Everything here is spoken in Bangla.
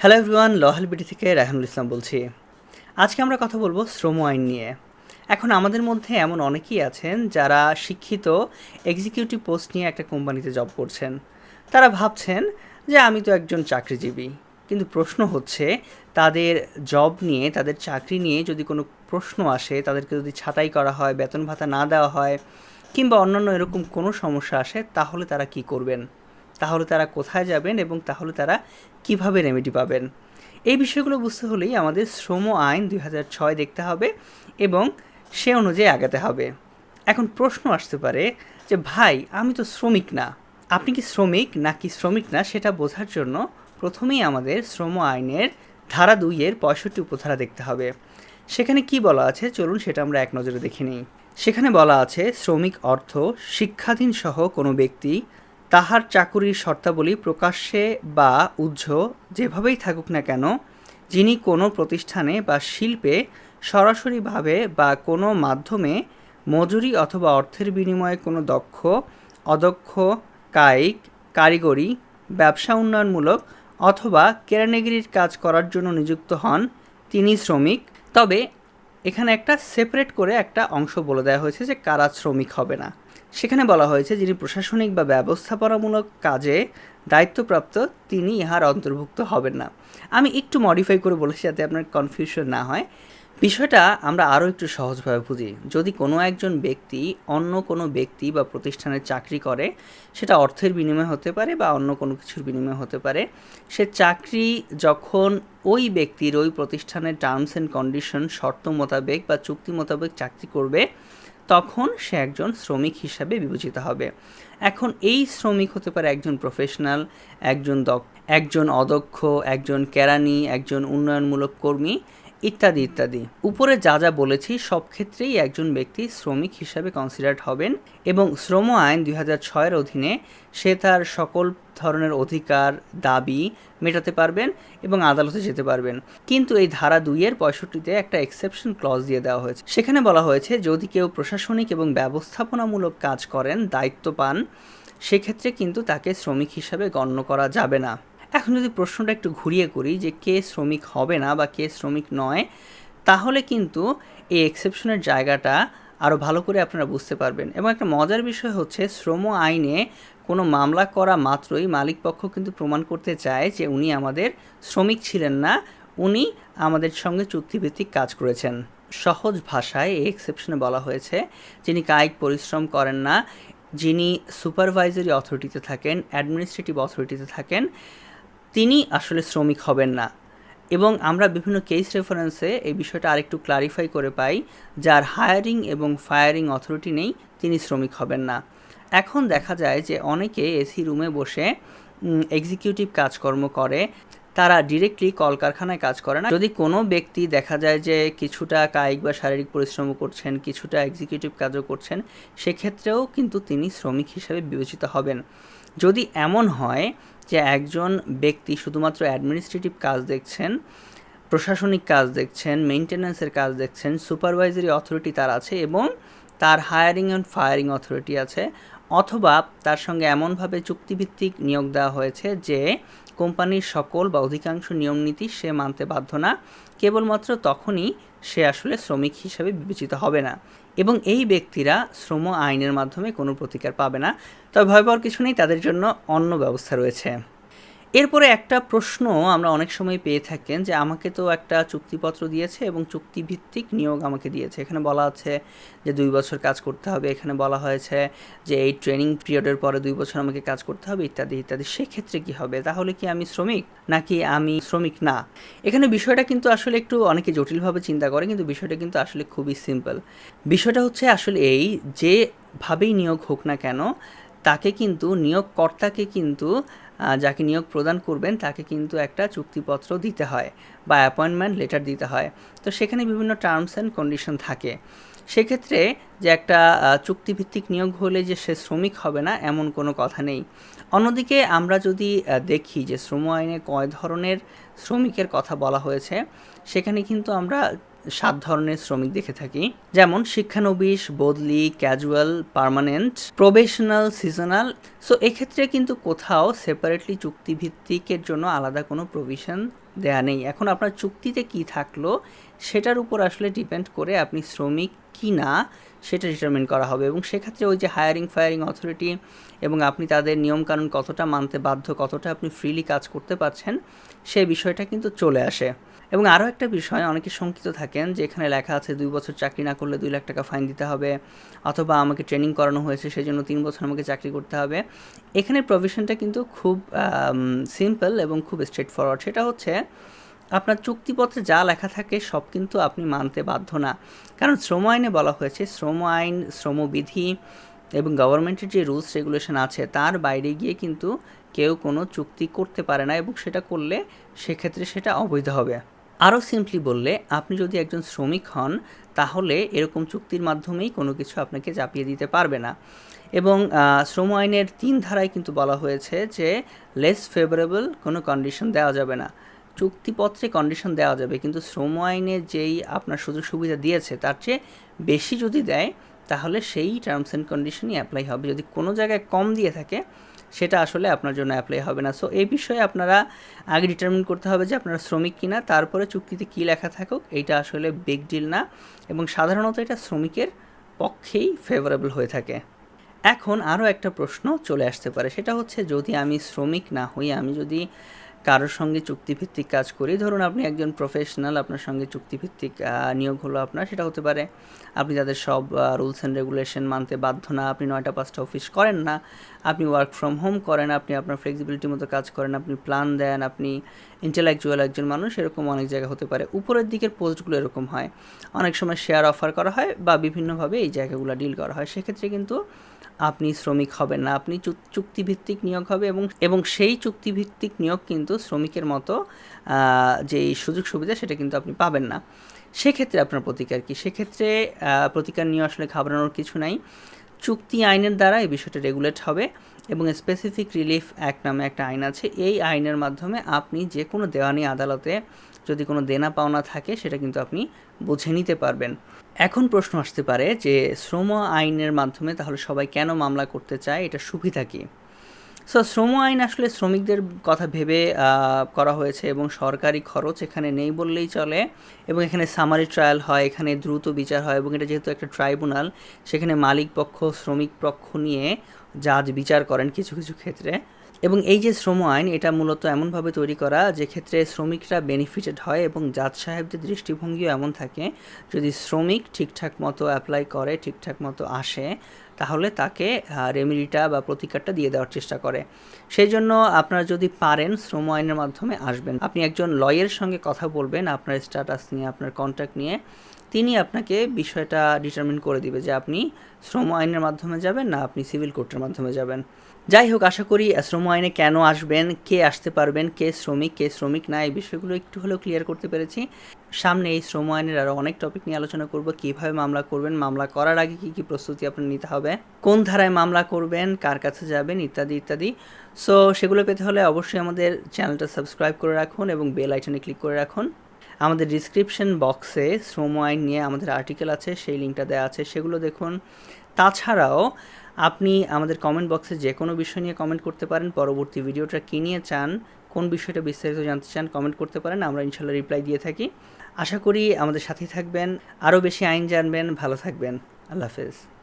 হ্যালো এভরিওয়ান লহাল বিটি থেকে রায়হানুল ইসলাম বলছি। আজকে আমরা কথা বলব শ্রম আইন নিয়ে। এখন আমাদের মধ্যে এমন অনেকেই আছেন যারা শিক্ষিত এক্সিকিউটিভ পোস্ট নিয়ে একটা কোম্পানিতে জব করছেন। তারা ভাবছেন যে আমি তো একজন চাকরিজীবী। কিন্তু প্রশ্ন হচ্ছে, তাদের জব নিয়ে, তাদের চাকরি নিয়ে যদি কোনো প্রশ্ন আসে, তাদেরকে যদি ছাঁটাই করা হয়, বেতন ভাতা না দেওয়া হয়, কিংবা অন্যান্য এরকম কোনো সমস্যা আসে, তাহলে তারা কি করবেন? তাহলে তারা কোথায় যাবেন এবং তাহলে তারা কীভাবে রেমেডি পাবেন? এই বিষয়গুলো বুঝতে হলেই আমাদের শ্রম আইন দুই দেখতে হবে এবং সে অনুযায়ী আগাতে হবে। এখন প্রশ্ন আসতে পারে যে, ভাই, আমি তো শ্রমিক না। আপনি কি শ্রমিক নাকি শ্রমিক না? সেটা বোঝার জন্য প্রথমেই আমাদের শ্রম আইনের ধারা দুইয়ের পঁয়ষট্টি উপধারা দেখতে হবে। সেখানে কি বলা আছে? চলুন সেটা আমরা এক নজরে দেখে নিই। সেখানে বলা আছে, শ্রমিক অর্থ শিক্ষাধীন সহ কোনো ব্যক্তি তাহার চাকুরির শর্তাবলী প্রকাশ্যে বা উজ্জ যেভাবেই থাকুক না কেন, যিনি কোনো প্রতিষ্ঠানে বা শিল্পে সরাসরিভাবে বা কোনো মাধ্যমে মজুরি অথবা অর্থের বিনিময়ে কোনো দক্ষ, অদক্ষ, কায়িক, কারিগরি, ব্যবসা উন্নয়নমূলক অথবা কেরানিগিরির কাজ করার জন্য নিযুক্ত হন, তিনি শ্রমিক। তবে এখানে একটা সেপারেট করে একটা অংশ বলে দেওয়া হয়েছে যে কারা শ্রমিক হবে না। সেখানে বলা হয়েছে যিনি প্রশাসনিক বা ব্যবস্থাপনামূলক কাজে দায়িত্বপ্রাপ্ত, তিনি ইহার অন্তর্ভুক্ত হবেন না। আমি একটু মডিফাই করে বলেছি যাতে আপনার কনফিউশন না হয়। বিষয়টা আমরা আরও একটু সহজভাবে বুঝি। যদি কোনো একজন ব্যক্তি অন্য কোনো ব্যক্তি বা প্রতিষ্ঠানে চাকরি করে, সেটা অর্থের বিনিময়ে হতে পারে বা অন্য কোনো কিছুর বিনিময়ে হতে পারে, সে চাকরি যখন ওই ব্যক্তির, ওই প্রতিষ্ঠানের টার্মস অ্যান্ড কন্ডিশন শর্ত মোতাবেক বা চুক্তি মোতাবেক চাকরি করবে তখন সে একজন শ্রমিক হিসাবে বিবেচিত হবে। এখন এই শ্রমিক হতে পারে একজন প্রফেশনাল একজন দক্ষ, একজন অদক্ষ, একজন কেরানি, একজন উন্নয়নমূলক কর্মী ইত্যাদি ইত্যাদি। উপরে যা যা বলেছি, সব ক্ষেত্রেই একজন ব্যক্তি শ্রমিক হিসাবে কনসিডার্ড হবেন এবং শ্রম আইন দুই হাজার ছয়ের অধীনে সে তার সকল ধরনের অধিকার, দাবি মেটাতে পারবেন এবং আদালতে যেতে পারবেন। কিন্তু এই ধারা দুইয়ের পঁয়ষট্টিতে একটা এক্সেপশন ক্লজ দিয়ে দেওয়া হয়েছে। সেখানে বলা হয়েছে, যদি কেউ প্রশাসনিক এবং ব্যবস্থাপনামূলক কাজ করেন, দায়িত্ব পান, সেক্ষেত্রে কিন্তু তাকে শ্রমিক হিসাবে গণ্য করা যাবে না। এখন যদি প্রশ্নটা একটু ঘুরিয়ে করি যে কে শ্রমিক হবে না বা কে শ্রমিক নয়, তাহলে কিন্তু এই এক্সেপশনের জায়গাটা আরও ভালো করে আপনারা বুঝতে পারবেন। এবং একটা মজার বিষয় হচ্ছে, শ্রম আইনে কোনো মামলা করা মাত্রই মালিকপক্ষ কিন্তু প্রমাণ করতে চায় যে উনি আমাদের শ্রমিক ছিলেন না, উনি আমাদের সঙ্গে চুক্তিভিত্তিক কাজ করেছেন। সহজ ভাষায় এই এক্সেপশনে বলা হয়েছে, যিনি কায়িক পরিশ্রম করেন না, যিনি সুপারভাইজারি অথরিটিতে থাকেন অ্যাডমিনিস্ট্রেটিভ অথরিটিতে থাকেন তিনি আসলে শ্রমিক হবেন না। এবং আমরা বিভিন্ন কেস রেফারেন্সে এই বিষয়টা আরেকটু ক্লারিফাই করে পাই, যার হায়ারিং এবং ফায়ারিং অথরিটি নেই, তিনি শ্রমিক হবেন না। এখন দেখা যায় যে অনেকে এসি রুমে বসে এক্সিকিউটিভ কাজকর্ম করে, তারা ডিরেক্টলি কলকারখানায় কাজ করে না। যদি কোনো ব্যক্তি দেখা যায় যে কিছুটা কায়িক বা শারীরিক পরিশ্রম করছেন, কিছুটা এক্সিকিউটিভ কাজও করছেন, সেক্ষেত্রেও কিন্তু তিনি শ্রমিক হিসেবে বিবেচিত হবেন। যদি এমন হয় যে একজন ব্যক্তি শুধুমাত্র অ্যাডমিনিস্ট্রেটিভ কাজ দেখছেন, প্রশাসনিক কাজ দেখছেন মেনটেন্যান্সের কাজ দেখছেন সুপারভাইজারি অথরিটি তার আছে এবং তার হায়ারিং অ্যান্ড ফায়ারিং অথরিটি আছে, অথবা তার সঙ্গে এমনভাবে চুক্তিভিত্তিক নিয়োগ দেওয়া হয়েছে যে কোম্পানির সকল বা অধিকাংশ নিয়মনীতি সে মানতে বাধ্য না, কেবলমাত্র তখনই সে আসলে শ্রমিক হিসেবে বিবেচিত হবে না। এবং এই ব্যক্তিরা শ্রম আইনের মাধ্যমে কোনো প্রতিকার পাবে না। তবে ভয় পাওয়ার কিছু নেই, তাদের জন্য অন্য ব্যবস্থা রয়েছে। এরপরে একটা প্রশ্ন আমরা অনেক সময় পেয়ে থাকেন যে আমাকে তো একটা চুক্তিপত্র দিয়েছে এবং চুক্তিভিত্তিক নিয়োগ আমাকে দিয়েছে। এখানে বলা আছে যে দুই বছর কাজ করতে হবে। এখানে বলা হয়েছে যে এই ট্রেনিং পিরিয়ডের পরে দুই বছর আমাকে কাজ করতে হবে, ইত্যাদি ইত্যাদি। সেক্ষেত্রে কি হবে? তাহলে কি আমি শ্রমিক নাকি আমি শ্রমিক না? এখানে বিষয়টা কিন্তু আসলে একটু অনেকে জটিলভাবে চিন্তা করে, কিন্তু বিষয়টা কিন্তু আসলে খুবই সিম্পল। বিষয়টা হচ্ছে আসলে এই যেভাবেই নিয়োগ হোক না কেন তাকে কিন্তু, নিয়োগকর্তাকে কিন্তু যাকে নিয়োগ প্রদান করবেন, তাকে কিন্তু একটা চুক্তিপত্র দিতে হয় বা অ্যাপয়েন্টমেন্ট লেটার দিতে হয়। তো সেখানে বিভিন্ন টার্মস অ্যান্ড কন্ডিশন থাকে। সেক্ষেত্রে যে একটা চুক্তিভিত্তিক নিয়োগ হলে যে সে শ্রমিক হবে না, এমন কোনো কথা নেই। অন্যদিকে আমরা যদি দেখি যে শ্রম আইনে কয় ধরনের শ্রমিকের কথা বলা হয়েছে, সেখানে কিন্তু আমরা সাত ধরনের শ্রমিক দেখে থাকি। যেমন শিক্ষানবিশ, বদলি casual permanent probational seasonal so এক্ষেত্রে কিন্তু কোথাও সেপারেটলি চুক্তিভিত্তিকের জন্য আলাদা কোনো প্রভিশন দেয়া নেই। এখন আপনার চুক্তিতে কি থাকল, সেটার উপর আসলে ডিপেন্ড করে আপনি শ্রমিক কি না সেটা ডিটারমিন করা হবে। এবং সেক্ষেত্রে ওই যে হায়ারিং ফায়ারিং অথরিটি এবং আপনি তাদের নিয়মকানুন কতটা মানতে বাধ্য, কতটা আপনি ফ্রিলি কাজ করতে পারছেন সেই বিষয়টা কিন্তু চলে আসে। এবং আরও একটা বিষয়, অনেকে শঙ্কিত থাকেন যে এখানে লেখা আছে দুই বছর চাকরি না করলে দুই লাখ টাকা ফাইন দিতে হবে অথবা আমাকে ট্রেনিং করানো হয়েছে সেই জন্য তিন বছর আমাকে চাকরি করতে হবে। এখানে প্রভিশনটা কিন্তু খুব সিম্পল এবং খুব স্ট্রেট ফরওয়ার্ড সেটা হচ্ছে আপনার চুক্তিপত্রে যা লেখা থাকে সব কিন্তু আপনি মানতে বাধ্য না। কারণ শ্রম আইনে বলা হয়েছে, শ্রম আইন, শ্রমবিধি এবং গভর্নমেন্টের যে রুলস রেগুলেশন আছে, তার বাইরে গিয়ে কিন্তু কেউ কোনো চুক্তি করতে পারে না এবং সেটা করলে সেক্ষেত্রে সেটা অবৈধ হবে। আরও সিম্পলি বললে, আপনি যদি একজন শ্রমিক হন, তাহলে এরকম চুক্তির মাধ্যমেই কোনো কিছু আপনাকে চাপিয়ে দিতে পারবে না। এবং শ্রম আইনের তিন ধারায় কিন্তু বলা হয়েছে যে লেস ফেভারেবল কোনো কন্ডিশন দেওয়া যাবে না। চুক্তিপত্রে কন্ডিশন দেওয়া যাবে, কিন্তু শ্রম আইনে যেই আপনার সুযোগ সুবিধা দিয়েছে, তার চেয়ে বেশি যদি দেয়, তাহলে সেই টার্মস অ্যান্ড কন্ডিশনই অ্যাপ্লাই হবে। যদি কোনো জায়গায় কম দিয়ে থাকে সেটা আসলে আপনার জন্য অ্যাপ্লাই হবে না। সো এই বিষয়ে আপনারা আগে ডিটারমিন করতে হবে যে আপনারা শ্রমিক কিনা, তারপরে চুক্তিতে কী লেখা থাকুক, এইটা আসলে বিগ ডিল না এবং সাধারণত এটা শ্রমিকের পক্ষেই ফেভারেবল হয়ে থাকে। এখন আরও একটা প্রশ্ন চলে আসতে পারে, সেটা হচ্ছে যদি আমি শ্রমিক না হই, আমি যদি কারোর সঙ্গে চুক্তিভিত্তিক কাজ করি। ধরুন আপনি একজন প্রফেশনাল আপনার সঙ্গে চুক্তিভিত্তিক নিয়োগ হলো আপনার, সেটা হতে পারে আপনি তাদের সব রুলস অ্যান্ড রেগুলেশন মানতে বাধ্য না, আপনি নয়টা, পাঁচটা অফিস করেন না, আপনি ওয়ার্ক ফ্রম হোম করেন, আপনি আপনার ফ্লেক্সিবিলিটি মতো কাজ করেন, আপনি প্ল্যান দেন, আপনি ইন্টেলেকচুয়াল একজন মানুষ, এরকম অনেক জায়গা হতে পারে। উপরের দিকের পোস্টগুলো এরকম হয়। অনেক সময় শেয়ার অফার করা হয় বা বিভিন্নভাবে এই জায়গাগুলো ডিল করা হয়। সেক্ষেত্রে কিন্তু আপনি শ্রমিক হবেন না। আপনি চুক্তিভিত্তিক নিয়োগ হবে এবং এবং সেই চুক্তিভিত্তিক নিয়োগ কিন্তু শ্রমিকের মতো যে সুযোগ সুবিধা সেটা কিন্তু আপনি পাবেন না। সেক্ষেত্রে আপনার প্রতিকার কি? সেক্ষেত্রে প্রতিকার নিয়ে আসলে ঘাবড়ানোর কিছু নাই। চুক্তি আইনের দ্বারা এই বিষয়টা রেগুলেট হবে এবং স্পেসিফিক রিলিফ অ্যাক্ট নামে একটা আইন আছে। এই আইনের মাধ্যমে আপনি যে কোনো দেওয়ানি আদালতে যদি কোনো দেনা পাওনা থাকে, সেটা কিন্তু আপনি বুঝে নিতে পারবেন। এখন প্রশ্ন আসতে পারে যে শ্রম আইনের মাধ্যমে তাহলে সবাই কেন মামলা করতে চায়? এটা সুবিধা কী? সো শ্রম আইন আসলে শ্রমিকদের কথা ভেবে করা হয়েছে এবং সরকারি খরচ এখানে নেই বললেই চলে এবং এখানে সামারি ট্রায়াল হয়, এখানে দ্রুত বিচার হয় এবং এটা যেহেতু একটা ট্রাইব্যুনাল সেখানে মালিক পক্ষ, শ্রমিক পক্ষ নিয়ে জাজ বিচার করেন কিছু কিছু ক্ষেত্রে এবং এই যে শ্রম আইন, এটা মূলত এমনভাবে তৈরি করা যে ক্ষেত্রে শ্রমিকরা বেনিফিটেড হয় এবং জাজ সাহেবদের দৃষ্টিভঙ্গিও এমন থাকে, যদি শ্রমিক ঠিকঠাক মতো অ্যাপ্লাই করে, ঠিকঠাক মতো আসে তাহলে তাকে রেমিডিটা বা প্রতিকারটা দিয়ে দেওয়ার চেষ্টা করে। সেই জন্য আপনারা যদি পারেন, শ্রম আইনের মাধ্যমে আসবেন। আপনি একজন লয়ের সঙ্গে কথা বলবেন, আপনার স্ট্যাটাস নিয়ে, আপনার কন্ট্যাক্ট নিয়ে। তিনি আপনাকে বিষয়টা ডিটারমিন করে দিবে যে আপনি শ্রম আইনের মাধ্যমে যাবেন না আপনি সিভিল কোর্টের মাধ্যমে যাবেন। যাই হোক, আশা করি শ্রম আইনে কেন আসবেন, কে আসতে পারবেন, কে শ্রমিক কে শ্রমিক না, এই বিষয়গুলো একটু হলেও ক্লিয়ার করতে পেরেছি। সামনে এই শ্রম আইনের আরও অনেক টপিক নিয়ে আলোচনা করব। কীভাবে মামলা করবেন, মামলা করার আগে কী কী প্রস্তুতি আপনার নিতে হবে, কোন ধারায় মামলা করবেন, কার কাছে যাবেন, ইত্যাদি ইত্যাদি। সো সেগুলো পেতে হলে অবশ্যই আমাদের চ্যানেলটা সাবস্ক্রাইব করে রাখুন এবং বেল আইটনে ক্লিক করে রাখুন। আমাদের ডিসক্রিপশন বক্সে শ্রম আইন নিয়ে আমাদের আর্টিকেল আছে, সেই লিঙ্কটা দেওয়া আছে, সেগুলো দেখুন। তাছাড়াও, আপনি আমাদের কমেন্ট বক্সে যে কোনো বিষয় নিয়ে কমেন্ট করতে পারেন। পরবর্তী ভিডিওটা কী নিয়ে চান কোন বিষয়টা বিস্তারিত জানতে চান কমেন্ট করতে পারেন, আমরা ইনশাল্লাহ রিপ্লাই দিয়ে থাকি। আশা করি আমাদের সাথেই থাকবেন। আরও বেশি আইন জানবেন, ভালো থাকবেন। আল্লাহ হাফেজ।